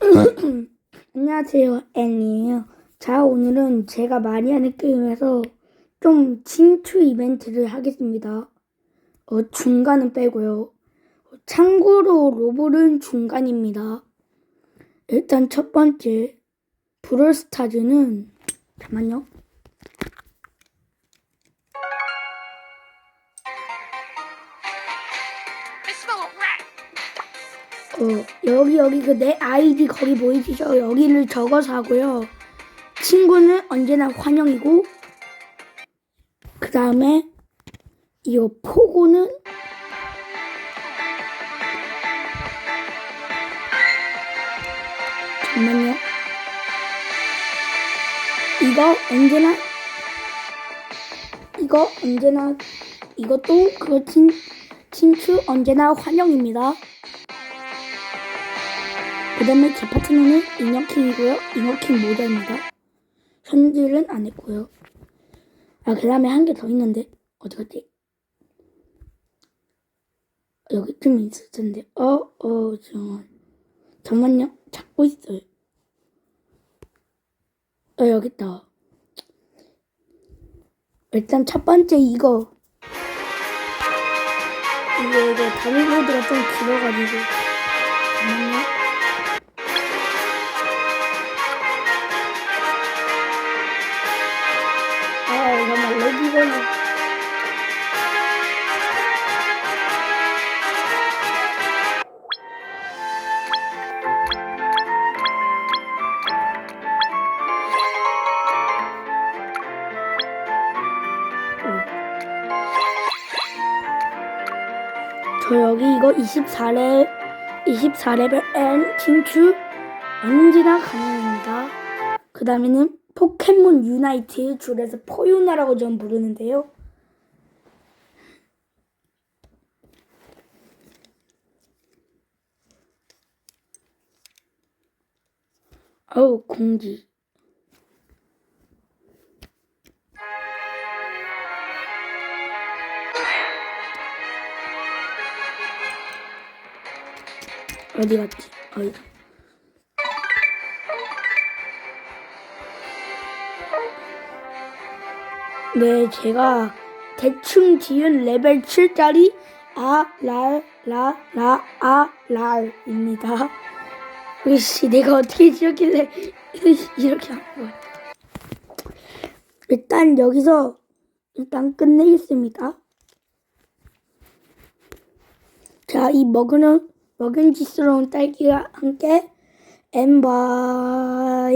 안녕하세요, 앤이에요. 자, 오늘은 제가 많이 하는 게임에서 좀 진추 이벤트를 하겠습니다. 어, 중간은 빼고요. 어, 참고로 로봇은 중간입니다. 일단 첫 번째, 브롤스타즈는, 잠깐만요. 어, 여기, 여기 그 내 아이디 거기 보이시죠? 여기를 적어서 하고요. 친구는 언제나 환영이고, 그 다음에, 이거 포고는, 잠깐만요. 이거 언제나, 이거 언제나, 이것도 그거 친, 친추 언제나 환영입니다. 그 다음에 제 파트너는 잉여킹이고요. 잉여킹 모자입니다. 현질은 안 했고요. 아, 그 다음에 한 개 더 있는데, 어디 갔지? 여기쯤 있을 텐데, 어, 어, 잠깐만. 잠깐만요. 찾고 있어요. 어, 여기 있다. 일단 첫 번째 이거. 이거, 이거 다리보드가 좀 길어가지고. 잠깐만요. 이 걸리. 저 여기 이거 24레 24레벨 N 진추 언제나 가능합니다. 그 다음에는 포켓몬 유나이트 줄에서 포유나라고 좀 부르는데요. 어우 공지. 어디 갔지? 어이. 네, 제가 대충 지은 레벨 7짜리 아, 랄, 라, 라, 아, 랄입니다. 으씨, 내가 어떻게 지었길래 이렇게 한 거야. 일단 여기서 일단 끝내겠습니다. 자, 이 먹으는 먹은지스러운 딸기와 함께 엠바